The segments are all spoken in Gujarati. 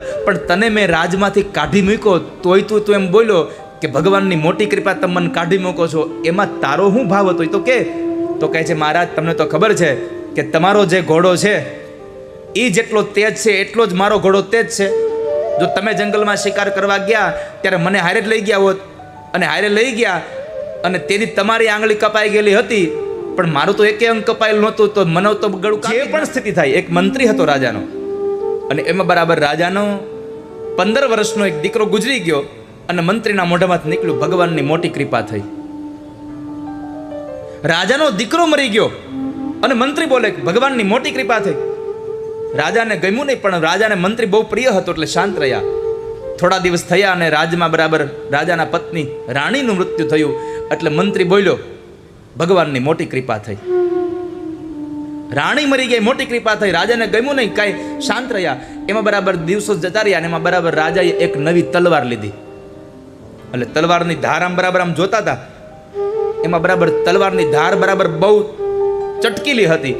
પણ તને મેં રાજમાંથી કાઢી મૂક્યો તોય તું તું એમ બોલ્યો કે ભગવાનની મોટી કૃપા તમે મને કાઢી મૂકો છો. એમાં તારો શું ભાવ હતો? એ તો કે તો કહે છે મહારાજ તમને તો ખબર છે કે તમારો જે ઘોડો છે એ જેટલો તેજ છે એટલો જ મારો ઘોડો તેજ છે. જો તમે જંગલમાં શિકાર કરવા ગયા ત્યારે મને હારે જ લઈ ગયા હોત. અને હારે લઈ ગયા અને તેની તમારી આંગળી કપાઈ ગયેલી હતી. પણ મારું તો એકે અંગ કપાયેલું નહોતું તો મને તો ગળું જે પણ સ્થિતિ થાય એક મંત્રી હતો રાજાનો. અને એમાં બરાબર રાજાનો પંદર વર્ષનો એક દીકરો ગુજરી ગયો અને મંત્રીના મોઢામાંથી નીકળ્યું, ભગવાનની મોટી કૃપા થઈ. રાજાનો દીકરો મરી ગયો અને મંત્રી બોલે, ભગવાનની મોટી કૃપા થઈ. રાજાને ગમ્યું નહીં, પણ રાજાને મંત્રી બહુ પ્રિય હતો, એટલે શાંત રહ્યા. થોડા દિવસ થયા અને રાજમાં બરાબર રાજાના પત્ની રાણીનું મૃત્યુ થયું, એટલે મંત્રી બોલ્યો, ભગવાનની મોટી કૃપા થઈ. રાણી મરી ગઈ, મોટી કૃપા થઈ, રાજાને ગમ્યું નહીં, કાંઈ શાંત રહ્યા. એમાં બરાબર દિવસો જતા રહ્યા અને એમાં બરાબર રાજાએ એક નવી તલવાર લીધી. એટલે તલવારની ધાર આમ બરાબર આમ જોતા હતા. એમાં બરાબર તલવારની ધાર બરાબર બહુ ચટકીલી હતી.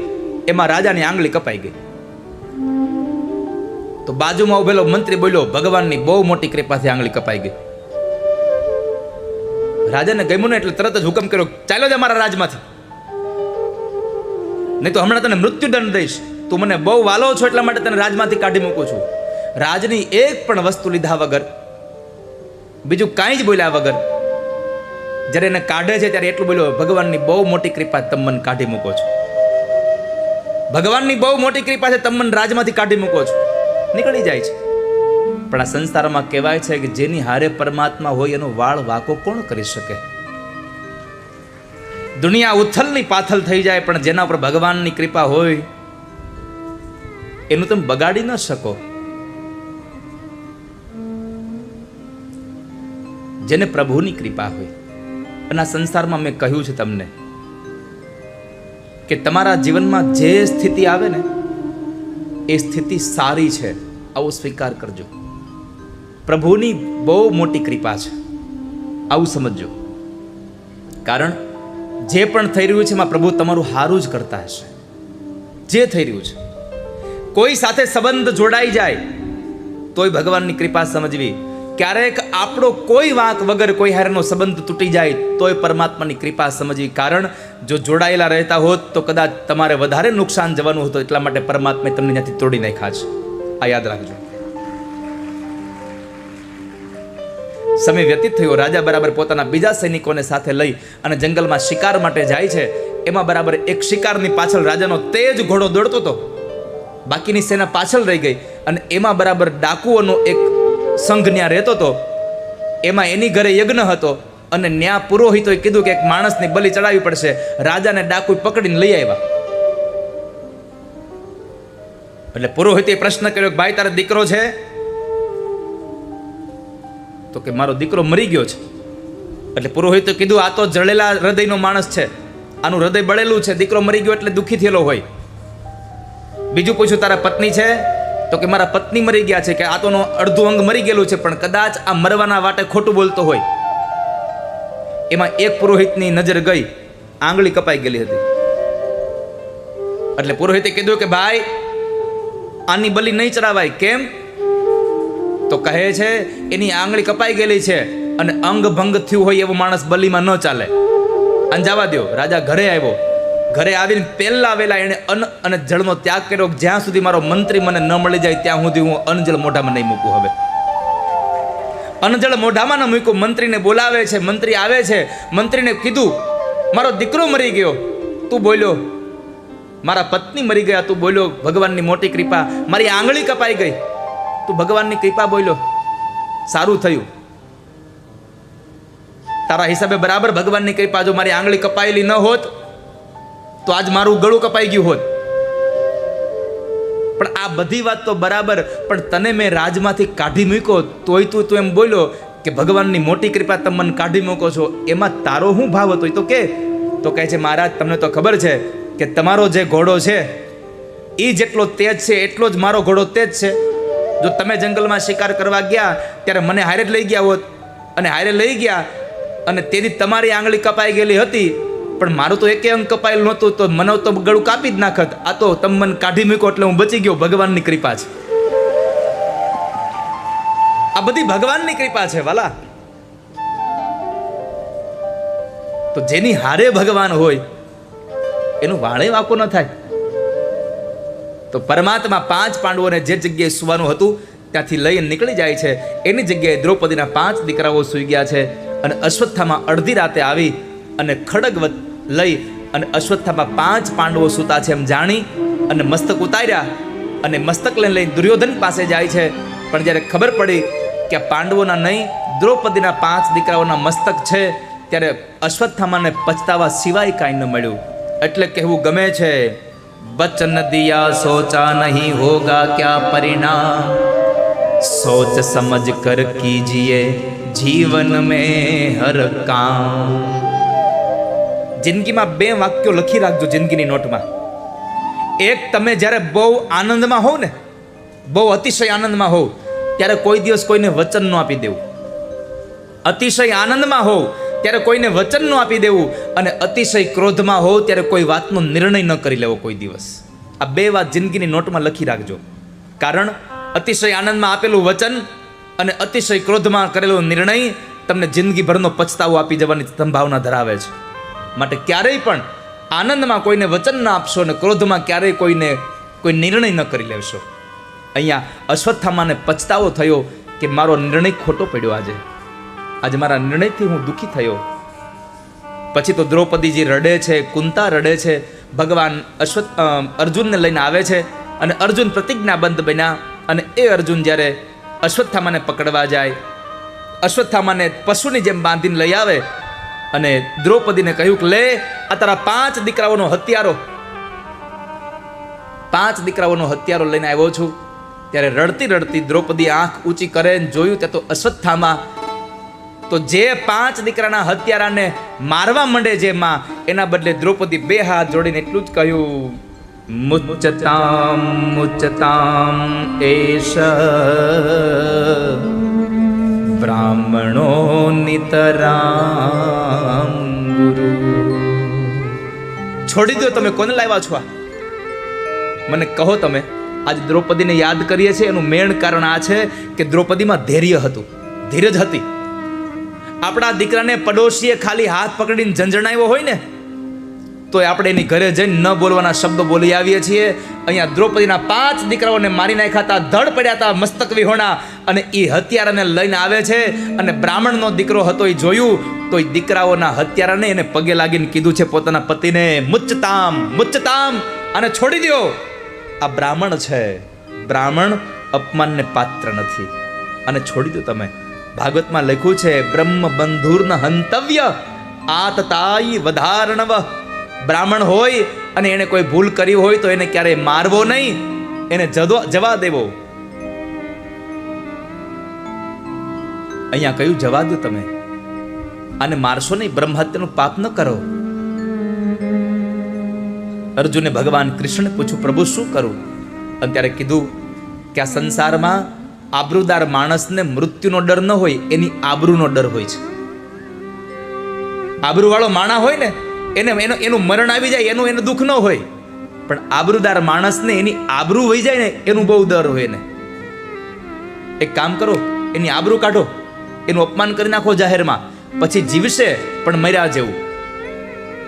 એમાં રાજાની આંગળી કપાઈ ગઈ. તો બાજુમાં ઉભેલો મંત્રી બોલ્યો, ભગવાનની બહુ મોટી કૃપાથી આંગળી કપાઈ ગઈ. રાજાને ગમ્યું ને એટલે તરત જ હુકમ કર્યો ચાલો જ અમારા રાજમાંથી. નહીં તો હમણાં તને મૃત્યુદંડ દઈશ. તું મને બહુ વાલો છો એટલા માટે તને રાજમાંથી કાઢી મૂકું છું. રાજની એક પણ વસ્તુ લીધા વગર, બીજું કાંઈ જ બોલ્યા વગર, જ્યારે એને કાઢે છે ત્યારે એટલું બોલ્યો, ભગવાનની બહુ મોટી કૃપા તમે કાઢી મૂકો છો. ભગવાનની બહુ મોટી કૃપા છે તમે રાજમાંથી કાઢી મૂકો છો. નીકળી જાય છે. પણ આ સંસારમાં કહેવાય છે કે જેની હારે પરમાત્મા હોય એનો વાળ વાકો કોણ કરી શકે? દુનિયા ઉથલની પાથલ થઈ જાય, પણ જેના ઉપર ભગવાનની કૃપા હોય, એનું તમે બગાડી ન શકો. જેને પ્રભુની કૃપા હોય. અને આ સંસારમાં મેં કહ્યું છે તમને કે તમારા જીવનમાં જે સ્થિતિ આવે ને, એ સ્થિતિ સારી છે. આવો સ્વીકાર કરજો. પ્રભુની બહુ મોટી કૃપા છે. આવું સમજજો. કારણ જે પણ થઈ રહ્યું છે, એમાં પ્રભુ તમારું સારું જ કરતા હશે. જે થઈ રહ્યું છે. કોઈ સાથે સંબંધ જોડાઈ જાય, તોય ભગવાનની કૃપા સમજવી. ક્યારેક આપણો કોઈ વાંક વગર કોઈ હારેનો સંબંધ તૂટી જાય, તોય પરમાત્માની કૃપા સમજવી. કારણ, જો જોડાયેલા રહેતા હોત, તો કદાચ તમારે વધારે નુકસાન જવાનું હતું, એટલા માટે પરમાત્માએ તમને ત્યાંથી તોડી નાખ્યા છે. આ યાદ રાખજો. સમય વ્યતીત થયો. રાજા બરાબર પોતાના બીજા સૈનિકોને સાથે લઈ અને જંગલમાં શિકાર માટે જાય છે. એમાં બરાબર એક શિકારની પાછળ રાજાનો તેજ ઘોડો દોડતો હતો. બાકીની સેના પાછળ રહી ગઈ અને એમાં બરાબર ડાકુઓનો એક સંઘ ત્યાં રહેતો હતો. એમાં એની ઘરે યજ્ઞ હતો અને ન્યા પુરોહિતોએ કીધું કે એક માણસની બલિ ચડાવવી પડશે. રાજાને ડાકુ પકડીને લઈ આવ્યા. એટલે પુરોહિતે પ્રશ્ન કર્યો કે, ભાઈ, તારો દીકરો છે? તો કે મારો દીકરો મરી ગયો છે. એટલે પુરોહિતે કીધું, આ તો જળેલા હૃદયનો માણસ છે. આનું હૃદય બળેલું છે. દીકરો મરી ગયો એટલે દુઃખી થયેલો હોય. બીજું પૂછ્યું, તારા પત્ની છે? તો કે, મારા પત્ની મરી ગયા છે કે આ તોનો અડધું અંગ મરી ગયેલું છે, પણ કદાચ આ મરવાના વાટે ખોટું બોલતો હોય. એમાં એક પુરોહિતની નજર ગઈ. આંગળી કપાઈ ગયેલી હતી. એટલે પુરોહિતે કીધું કે, ભાઈ, આની બલી નહીં ચડાવાય. કેમ? તો કહે છે, એની આંગળી કપાઈ ગયેલી છે અને અંગ ભંગ થયું હોય એવો માણસ બલીમાં ન ચાલે. અંજાવા દો રાજા ઘરે આવ્યો. ઘરે આવીને પહેલા વેલા એણે અન્ન અને જળનો ત્યાગ કર્યો. જ્યાં સુધી મારો મંત્રી મને ન મળી જાય, ત્યાં સુધી હું અન્નજળ મોઢામાં નહીં મૂકું હવે. અન્નજળ મોઢામાં ન મૂક્યું. મંત્રીને બોલાવે છે, મંત્રી આવે છે. મંત્રીને કીધું, મારો દીકરો મરી ગયો. તું બોલ્યો, મારા પત્ની મરી ગયા. તું બોલ્યો, ભગવાનની મોટી કૃપા, મારી આંગળી કપાઈ ગઈ. તું ભગવાનની કૃપા બોલ્યો. સારું થયું. તારા હિસાબે બરાબર ભગવાનની કૃપા જો મારી આંગળી કપાયેલી ન હોત, તો આજ મારું ગળું કપાઈ ગયું હોત. પણ આ બધી વાત તો બરાબર, પણ તને મેં રાજમાંથી કાઢી મૂક્યો, તોય તું તું એમ બોલ્યો કે ભગવાનની મોટી કૃપા તમે મને કાઢી મૂકો છો, એમાં તારો શું ભાવ હતો? એ તો કે, તો કહે છે, મહારાજ, તમને તો ખબર છે કે તમારો જે ઘોડો છે એ જેટલો તેજ છે, એટલો જ મારો ઘોડો તેજ છે. જો તમે જંગલમાં શિકાર કરવા ગયા, ત્યારે મને હારે જ લઈ ગયા હોત. અને હારે લઈ ગયા, અને તેની તમારી આંગળી કપાઈ ગયેલી હતી. પણ મારું તો એકે અંગ કપાયેલું નહોતું, તો મને તો ગળું કાપી જ નાખત. આ તો તમે મને કાઢી મૂકો એટલે હું બચી ગયો ભગવાનની કૃપા છે. આ બધી ભગવાનની કૃપા છે, વાલા. તો જેની હારે ભગવાન હોય, એનું વાણે વાકો ન થાય. તો પરમાત્મા પાંચ પાંડવોને જે જગ્યાએ સુવાનું હતું, ત્યાંથી લઈને નીકળી જાય છે. એની જગ્યાએ દ્રૌપદીના પાંચ દીકરાઓ સૂઈ ગયા છે અને અશ્વત્થામાં અડધી રાતે આવી અને ખડગ લઈ અને અશ્વત્થામાં પાંચ પાંડવો સૂતા છે એમ જાણી અને મસ્તક ઉતાર્યા અને મસ્તક લઈને લઈ દુર્યોધન પાસે જાય છે. પણ જ્યારે ખબર પડી કે પાંડવોના નહીં, દ્રૌપદીના પાંચ દીકરાઓના મસ્તક છે, ત્યારે અશ્વત્થામાને પછતાવા સિવાય કાંઈ ન મળ્યું. એટલે કહેવું ગમે છે बचन दिया सोचा नहीं होगा क्या परिणाम सोच समझ कर कीजिए जीवन में हर काम જિંદગીમાં બે વાક્યો લખી રાખજો જિંદગીની નોટમાં એક તમે જ્યારે બહુ આનંદમાં હોવ ને બહુ અતિશય આનંદમાં હોવ ત્યારે કોઈ દિવસ કોઈને વચન ન આપી દેવું અતિશય આનંદમાં હોવ ત્યારે કોઈને વચન ન આપી દેવું અને અતિશય ક્રોધમાં હોવ ત્યારે કોઈ વાતનો નિર્ણય ન કરી લેવો કોઈ દિવસ. આ બે વાત જિંદગીની નોટમાં લખી રાખજો. કારણ અતિશય આનંદમાં આપેલું વચન અને અતિશય ક્રોધમાં કરેલો નિર્ણય તમને જિંદગીભરનો પછતાવો આપી જવાની સંભાવના ધરાવે છે. માટે ક્યારેય પણ આનંદમાં કોઈને વચન ન આપશો અને ક્રોધમાં ક્યારેય કોઈને કોઈ નિર્ણય ન કરી લેશો. અહીંયા અશ્વત્થામાને પછતાવો થયો કે મારો નિર્ણય ખોટો પડ્યો આજે. આજે મારા નિર્ણયથી હું દુઃખી થયો. પછી તો દ્રૌપદીજી રડે છે, કુંતા રડે છે, ભગવાન અશ્વત્થ અર્જુનને લઈને આવે છે અને અર્જુન પ્રતિજ્ઞાબંધ બન્યા અને એ અર્જુન જ્યારે અશ્વત્થામાને પકડવા જાય, અશ્વત્થામાને પશુની જેમ બાંધીને લઈ આવે અને દ્રૌપદીને કહ્યું કે, લે, આ તારા પાંચ દીકરાઓનો હત્યારો. પાંચ દીકરાઓનો હત્યારો લઈને આવ્યો છું. ત્યારે રડતી રડતી દ્રૌપદી આંખ ઊંચી કરે જોયું ત્યાં તો અશ્વત્થામા તો જે પાંચ દીકરાના હત્યારાને મારવા માંડે જે માં, એના બદલે દ્રૌપદી બે હાથ જોડીને એટલું જ કહ્યું મુચતામ મુચતામ એશ બ્રાહ્મણો નિતરામ ગુરુ. છોડી દો તમે, કોને લાવ્યા છો મને કહો તમે, આજ દ્રૌપદીને યાદ કરીએ છીએ, એનું મેણ કારણ આ છે કે દ્રૌપદીમાં ધૈર્ય હતું, ધીરજ હતી. આપણા દીકરાને પડોશીએ ખાલી હાથ પકડીને ઝંઝણાવ્યો હોય ને તો આપણે એની ઘરે જઈને ન બોલવાના શબ્દો બોલી આવીએ છીએ. અહીંયા દ્રૌપદીના પાંચ દીકરાઓને મારી નાખ્યા હતા, ધડ પડ્યા હતા મસ્તક વિહોણા, અને એ હત્યારાને લઈને આવે છે. અને બ્રાહ્મણનો દીકરો હતો એ જોયું તો એ દીકરાઓના હત્યારાને એને પગે લાગીને કીધું છે, પોતાના પતિને મુચ્ચતામ મુચ્ચતામ અને છોડી દો આ બ્રાહ્મણ છે. બ્રાહ્મણ અપમાનને પાત્ર નથી. અને છોડી દો તમે. ભાગવતમાં લખ્યું છે બ્રહ્મ બંધુર્ન હંતવ્ય આતતાઈ વધારણવ. બ્રાહ્મણ હોય અને એને કોઈ ભૂલ કરી હોય તો એને ક્યારેય મારવો નહીં, એને જવા દેવો. અહીંયા કયું જવા દો તમે? અને મારશો નહીં બ્રહ્મ હત્યાનું પાપ ન કરો. અર્જુને ભગવાન કૃષ્ણ પૂછ્યું, પ્રભુ, શું કરું? અને ત્યારે કીધું, કે આ સંસારમાં આબરૂદાર માણસને મૃત્યુનો ડર ન હોય, એની આબરૂનો ડર હોય છે. આબરૂવાળો માણા હોય ને, એને એનો એનું મરણ આવી જાય, એનું એનું દુઃખ ન હોય. પણ આબરૂદાર માણસને એની આબરૂ વહી જાય ને, એનું બહુ ડર હોય ને એક કામ કરો, એની આબરૂ કાઢો, એનું અપમાન કરી નાખો જાહેરમાં, પછી જીવશે, પણ મર્યા જેવું.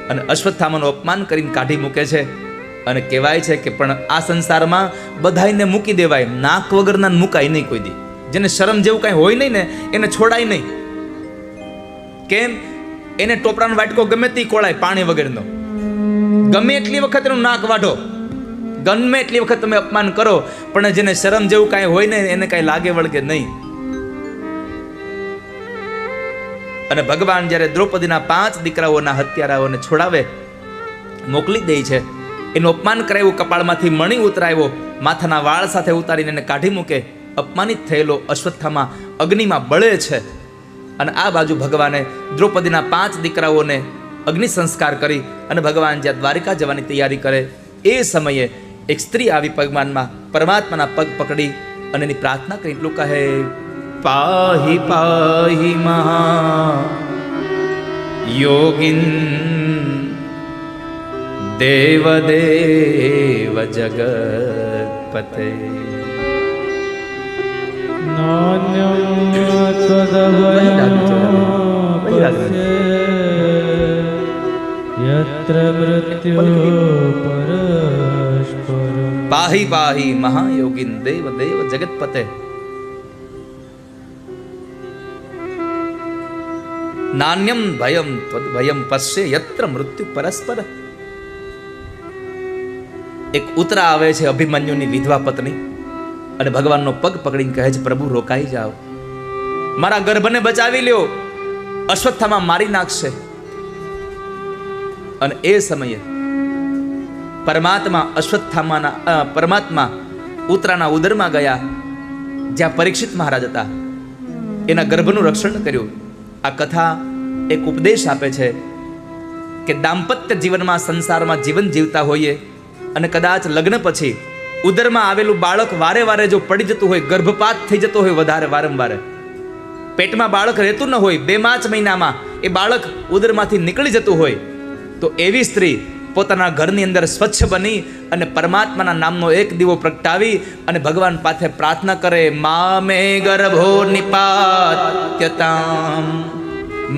અને અશ્વત્થામાનું અપમાન કરીને કાઢી મૂકે છે. અને કહેવાય છે કે પણ આ સંસારમાં બધાયને મૂકી દેવાય, નાક વગરના મુકાય નહીં કોઈ દી. જેને શરમ જેવું કાંઈ હોય નહીં ને, એને છોડાય નહીં. કેમ? એને ટોપરાનો વાટકો ગમે તે કોળાય પાણી વગરનો. ગમે એટલી વખત એનું નાક વાઢો. ગમે એટલી વખત તમે અપમાન કરો, પણ જેને શરમ જેવું કાંઈ હોય ને એને કાંઈ લાગે વળગે નહીં. અને ભગવાન જ્યારે દ્રૌપદીના પાંચ દીકરાઓના હત્યારાઓને છોડાવે, મોકલી દે છે. એનું અપમાન કરાવ્યું કપાળમાંથી મણી ઉતરાવ્યો માથાના વાળ સાથે ઉતારીને એને કાઢી મૂકે. અપમાનિત થયેલો અશ્વત્થામાં અગ્નિમાં બળે છે. અને આ બાજુ ભગવાને દ્રૌપદીના પાંચ દીકરાઓને અગ્નિ સંસ્કાર કરી અને ભગવાન જ્યાં દ્વારિકા જવાની તૈયારી કરે, એ સમયે એક સ્ત્રી આવી ભગવાનમાં પરમાત્માના પગ પકડી અને એની પ્રાર્થના કરી. એટલું કહે, પાહી પાહી મહા, યોગિન દેવદેવ જગતપતે યત્ર પાહી પાહી મહાયોગીન દેવ દેવ જગતપતે નાન્યમ ભયમ ભયમ પશ્ય યત્ર મૃત્યુ પરસ્પર એક ઉતરા આવે છે અભિમન્યુની વિધવા પત્ની અને ભગવાનનો પગ પકડીને કહે છે, પ્રભુ, રોકાઈ જાઓ. મારા ગર્ભને બચાવી લ્યો. અશ્વત્થામાં મારી નાખશે. અને એ સમયે પરમાત્મા અશ્વત્થામાના પરમાત્મા ઉતરાના ઉદરમાં ગયા, જ્યાં પરીક્ષિત મહારાજ હતા. એના ગર્ભનું રક્ષણ કર્યું. આ કથા એક ઉપદેશ આપે છે કે દાંપત્ય જીવનમાં સંસારમાં જીવન જીવતા હોઈએ અને કદાચ લગ્ન પછી ઉદરમાં આવેલું બાળક વારે વારે જો પડી જતું હોય, ગર્ભપાત થઈ જતો હોય વધારે વારંવાર. પેટમાં બાળક રહેતું ન હોય, બે પાંચ મહિનામાં એ બાળક ઉદરમાંથી નીકળી જતું હોય, તો એવી સ્ત્રી પોતાના ઘરની અંદર સ્વચ્છ બની અને પરમાત્માના નામનો એક દીવો પ્રગટાવી અને ભગવાન પાસે પ્રાર્થના કરે મા મે ગર્ભો નિપાત્યતામ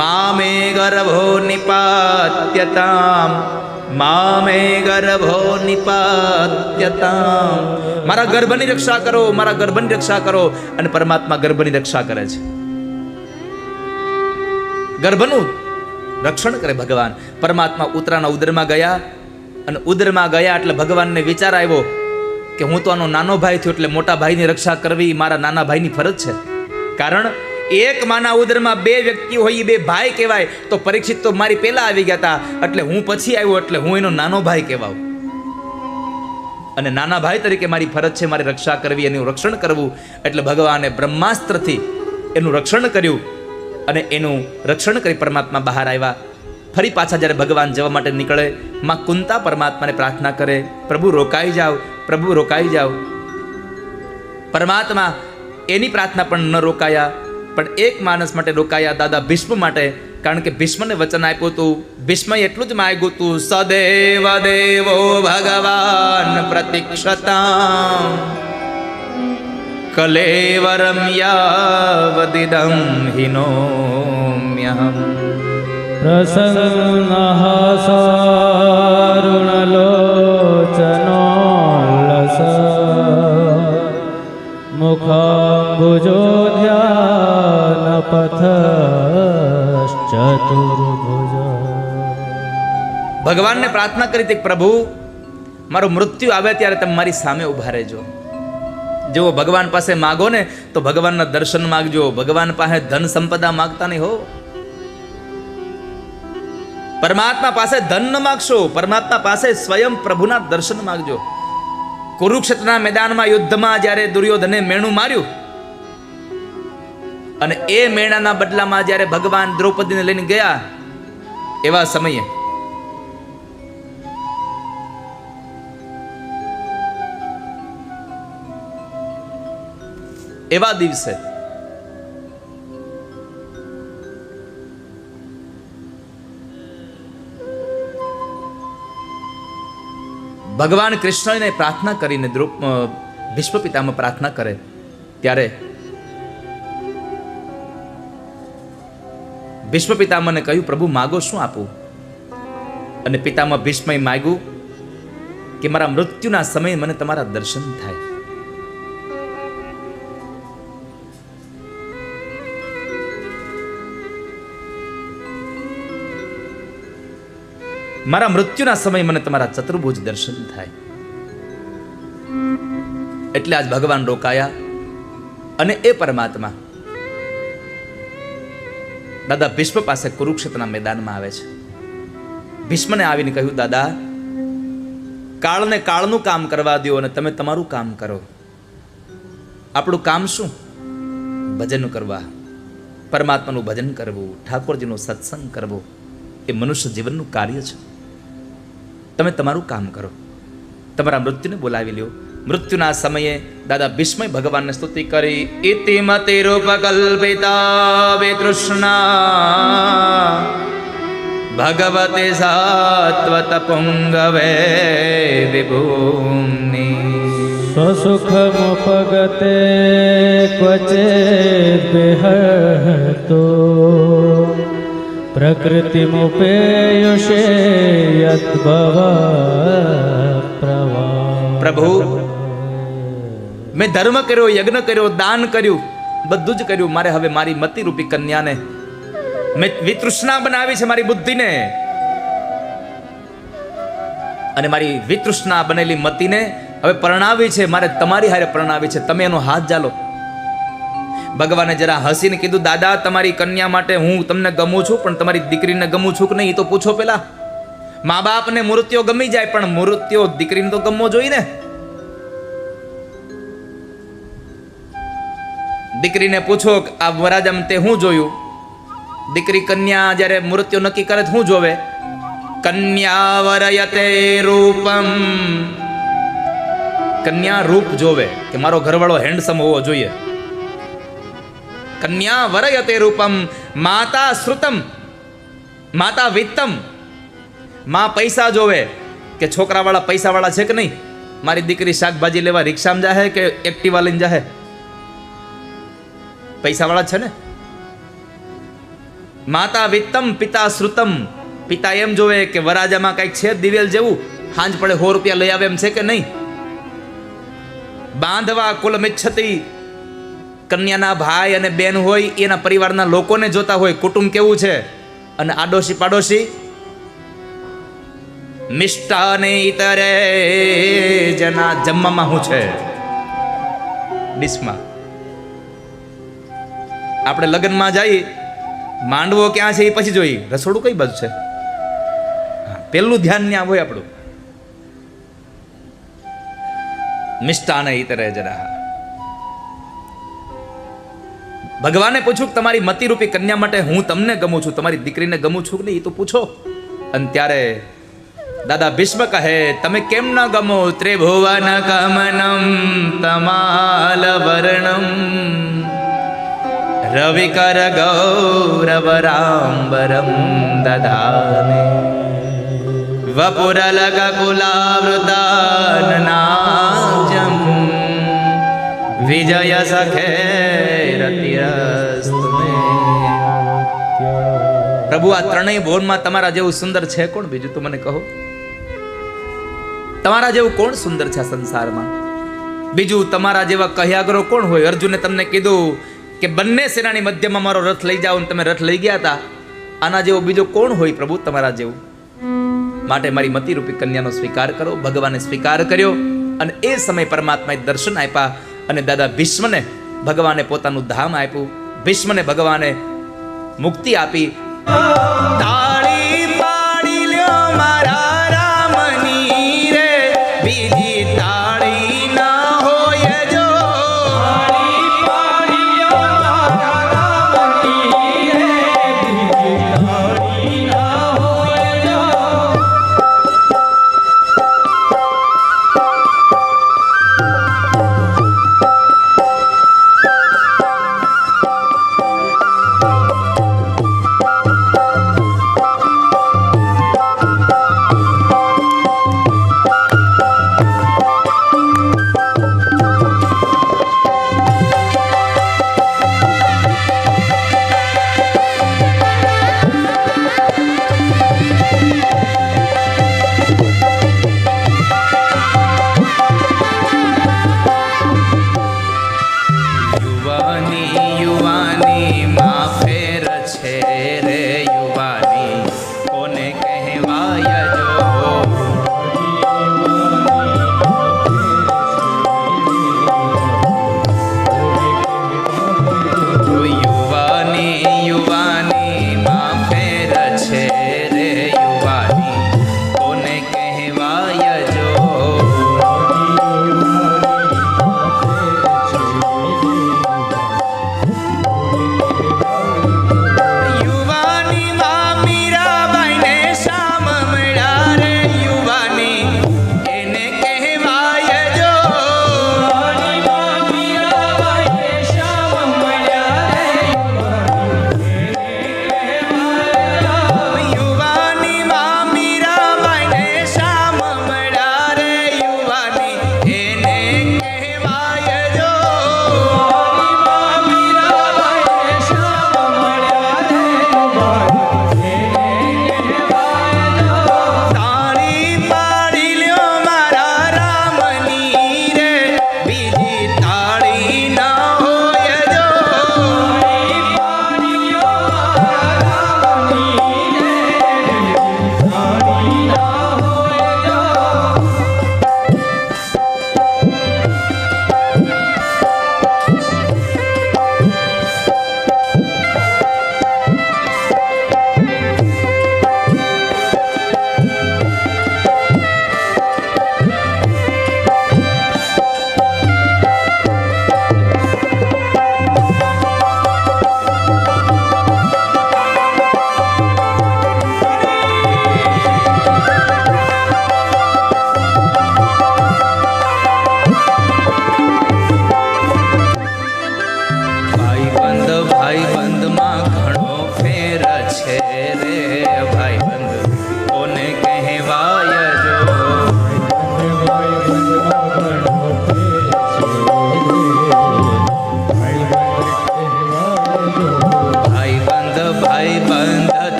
મા મે ગર્ભો નિપાત્યતામ. મા મે ગર્ભો નિપાત્યતામ મારા ગર્ભની રક્ષા કરો, મારા ગર્ભની રક્ષા કરો અને પરમાત્મા ગર્ભની રક્ષા કરે છે. ગર્ભનું રક્ષણ કરે ભગવાન. પરમાત્મા ઉતરાના ઉદરમાં ગયા અને ઉદરમાં ગયા એટલે ભગવાનને વિચાર આવ્યો કે હું તો આનો નાનો ભાઈ થયો એટલે મોટા ભાઈની રક્ષા કરવી મારા નાના ભાઈની ફરજ છે. કારણ એક માના ઉદરમાં બે વ્યક્તિ હોય એ બે ભાઈ કહેવાય, તો પરીક્ષિત તો મારી પહેલા આવી ગયા હતા એટલે હું પછી આવ્યો, એટલે હું એનો નાનો ભાઈ કહેવાઉં. અને નાના ભાઈ તરીકે મારી ફરજ છે મારી રક્ષા કરવી, એનું રક્ષણ કરવું. એટલે ભગવાને બ્રહ્માસ્ત્રથી એનું રક્ષણ કર્યું અને એનું રક્ષણ કરી પરમાત્મા બહાર આવ્યા. ફરી પાછા જ્યારે ભગવાન જવા માટે નીકળે, માં કુંતા પરમાત્માને પ્રાર્થના કરે, પ્રભુ, રોકાઈ જાઓ, પ્રભુ, રોકાઈ જાઓ. પરમાત્મા એની પ્રાર્થના પણ ન રોકાયા. પણ એક માણસ માટે રોકાયા દાદા ભીષ્મ માટે. કારણ કે ભીષ્મને વચન આપ્યું હતું, ભીષ્મએ એટલું જ માગ્યું હતું, સદેવ દેવો ભગવાન પ્રતિક્ષતા કલેવરમ યાવદિદમ હિનોમ્યહમ. પ્રસન્ન સારુણ લોચનો લસ મુખ ભુજો ચતુર્ભુજ ભગવાનને પ્રાર્થના કરી હતી પ્રભુ, મારું મૃત્યુ આવે ત્યારે તમે મારી સામે ઊભા રહેજો. જેવો ભગવાન પાસે માગો ને, તો ભગવાનના દર્શન માગજો. ભગવાન પાસે ધન સંપદા માગતા નહીં હો. પરમાત્મા પાસે ધન ન માગશો, પરમાત્મા પાસે સ્વયં પ્રભુના દર્શન માગજો. કુરુક્ષેત્રના મેદાનમાં યુદ્ધમાં જ્યારે દુર્યોધને મેણું માર્યું અને એ મેણાના બદલામાં જ્યારે ભગવાન દ્રૌપદીને લઈને ગયા, એવા સમયે એવા દિવસે ભગવાન કૃષ્ણને પ્રાર્થના કરીને દ્રુપ ભીષ્મ પિતામાં પ્રાર્થના કરે, ત્યારે ભીષ્મ પિતામાને કહ્યું, પ્રભુ, માગો શું આપું? અને પિતામાં ભીષ્મએ માગ્યું કે, મારા મૃત્યુના સમયે મને તમારા દર્શન થાય. મારા મૃત્યુના સમયે મને તમારા ચતુર્ભુજ દર્શન થાય. એટલે આજ ભગવાન રોકાયા અને એ પરમાત્મા દાદા, ભીષ્મ પાસે કુરુક્ષેત્રના મેદાનમાં આવે છે. ભીષ્મને આવીને કહ્યું, દાદા, કાળને કાળનું કામ કરવા દો અને તમે તમારું કામ કરો. આપણું કામ શું? ભજન કરવા. પરમાત્માનું ભજન કરવું, ઠાકોરજીનો સત્સંગ કરવો. એ મનુષ્ય જીવનનું કાર્ય છે. તમે તમારું કામ કરો. તમારા મૃત્યુને બોલાવી લ્યો. મૃત્યુના સમયે દાદા ભીષ્મય ભગવાનને સ્તુતિ કરી ઇતિમ તેરોપકલ્પિતા વિતૃષ્ણા ભગવતે સાત્વત પુંગવે વિભૂમિ. સ્વસુખમુપગતે ક્વચે વિહતો પ્રકૃતિમુપેયુષે યદ્ભવ પ્રભુ મેં ધર્મ કર્યો, યજ્ઞ કર્યો, દાન કર્યું, બધું જ કર્યું. મારે હવે મારી મતિ રૂપી કન્યાને મેં વિતૃષ્ણા બનાવી છે મારી બુદ્ધિને. અને મારી વિતૃષ્ણા બનેલી મતિને હવે પરણાવી છે, મારે તમારી હારે પરણાવી છે. તમે એનો હાથ જાલો. ભગવાને જરા હસીને કીધું, દાદા, તમારી કન્યા માટે હું તમને ગમું છું, પણ તમારી દીકરીને ગમું છું કે નહીં તો પૂછો પેલા. મા બાપને મૃત્યુ ગમી જાય, પણ મૃત્યુ દીકરીને તો ગમવો જોઈએ ને. દીકરીને પૂછો કે આ વરાજામ તે હું જોયું? દીકરી કન્યા જ્યારે મૃત્યુ નક્કી કરે શું જોવે? કન્યા વરયતે રૂપમ. કન્યા રૂપ જોવે કે મારો ઘરવાળો હેન્ડસમ હોવો જોઈએ. કન્યા વરયતે રૂપમ. માતા શ્રુતમ. માતા વિત્તમ. માં પૈસા જોવે કે છોકરાવાળા પૈસાવાળા છે કે નહીં? મારી દીકરી શાકભાજી લેવા રિક્ષામાં જાહે કે એક્ટિવા લઈને જાહે? પૈસાવાળા છે ને? માતા વિત્તમ, પિતા શ્રુતમ. પિતા એમ જોવે કે વરાજામાં કંઈક છે દિવેલ જેવું. હાંજ પડે સો રૂપિયા લઈ આવે એમ છે કે નહીં? બાંધવા કુલ મિચ્છતી કન્યાના ભાઈ અને બેન હોય, એના પરિવારના લોકોને જોતા હોય, કુટુંબ કેવું છે? અને આડોશી પાડોશી, મિષ્ટાને ઇતરે જેના જમવામાં હું છે. ડીશમાં આપણે લગ્નમાં જઈએ, માંડવો ક્યાં છે એ પછી જોઈએ. રસોડું કઈ બાજુ છે? પેલું ધ્યાન ત્યાં હોય આપણું. મિષ્ટાને ઇતરે જરા. ભગવાને પૂછ્યું તમારી મતિરૂપી કન્યા માટે હું તમને ગમું છું, તમારી દીકરીને ગમું છું કે નહીં એ તો પૂછો. અને ત્યારે દાદા ભીષ્મ કહે, તમે કેમ ન ગમો? ત્રિભુવન કમનમ તમાલ વર્ણમ. રવિકર ગૌરવરાંબરમ દદામે વપુરલગ કુલાવૃતાનનાજમ વિજય સખે રતિરસ્તુ પ્રભુ આ ત્રણેય ભુવનમાં તમારા જેવું સુંદર છે કોણ? બીજું તું મને કહો. તમારા જેવું કોણ સુંદર છે સંસારમાં? બીજું, તમારા જેવા કહ્યાગરો કોણ હોય? અર્જુને તમને કીધું કે બંને સેનાની મધ્યમાં મારો રથ લઈ જાઓ અને તમે રથ લઈ ગયા હતા. આના જેવો બીજો કોણ હોય પ્રભુ તમારા જેવું? માટે મારી મતિરૂપી કન્યાનો સ્વીકાર કરો, ભગવાને સ્વીકાર કર્યો અને એ સમય પરમાત્માએ દર્શન આપ્યા અને દાદા ભીષ્મને ભગવાને પોતાનું ધામ આપ્યું. ભીષ્મને ભગવાને મુક્તિ આપી.